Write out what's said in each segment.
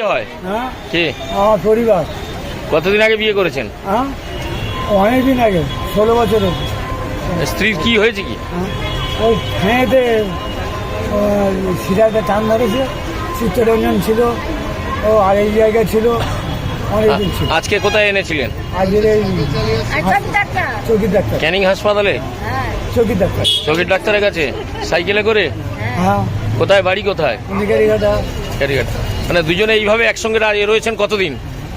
হ্যাঁ? কে? আমার পরিবার। কতদিন আগে বিয়ে করেছেন? হ্যাঁ? অনেকদিন আগে ষোলো বছরের স্ত্রীর কি হয়েছে কি? হ্যাঁ? ওই খেয়েতে সিরাতে টান ধরেছে চিত্তরঞ্জন ছিল ও আর এই জায়গায় ছিল অনেকদিন ছিল। আজকে কোথায় এনেছিলেন? আজকের এই চৌকির ডাক্তার। ক্যানিং হাসপাতালে? চৌকির ডাক্তার। ডাক্তারের কাছে? সাইকেলে করে? হ্যাঁ। কোথায় বাড়ি কোথায়? অধিকারী ঘাটা। ফেরিঘাট মানে দুজনে এইভাবে একসঙ্গে দাঁড়িয়ে রয়েছেন কতদিন?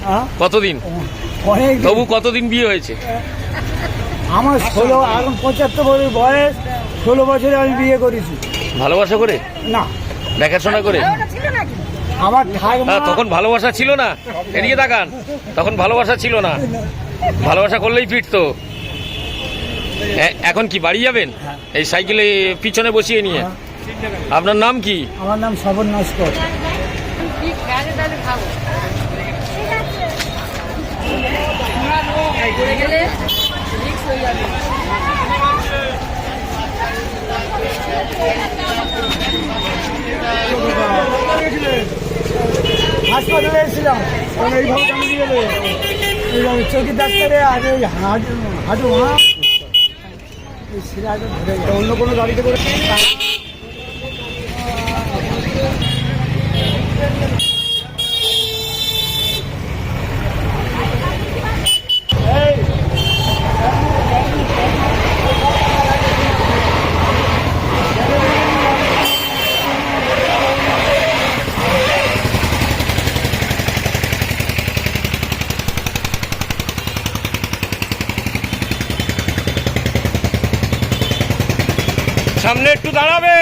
হ্যাঁ কতদিন? তবু কতদিন বিয়ে হয়েছে? আমার ষোলো এখন পঁচাত্তর বছর বয়স ষোলো বছরে আমি বিয়ে করেছি। ভালোবাসা করে? না। দেখাশোনা করে? আমার ঠাকুমা হ্যাঁ, তখন ভালোবাসা ছিল না? এদিকে তাকান। তখন ভালোবাসা ছিল না। ভালোবাসা করলেই ফিরতো। এখন কি বাড়ি যাবেন? এই সাইকেলে পিছনে বসিয়ে নিয়ে। আপনার নাম কি? আমার নাম স্বপন নস্কর। হাসপাতালে এসেছিলাম তখন এইভাবে কেন দিয়ে গেলে এইভাবে চোখি ডাক্তারে আর ওই হাঁটু হাঁটু হ্যাঁ এই। অন্য কোনো গাড়িতে করে সামনে একটু দাঁড়াবে।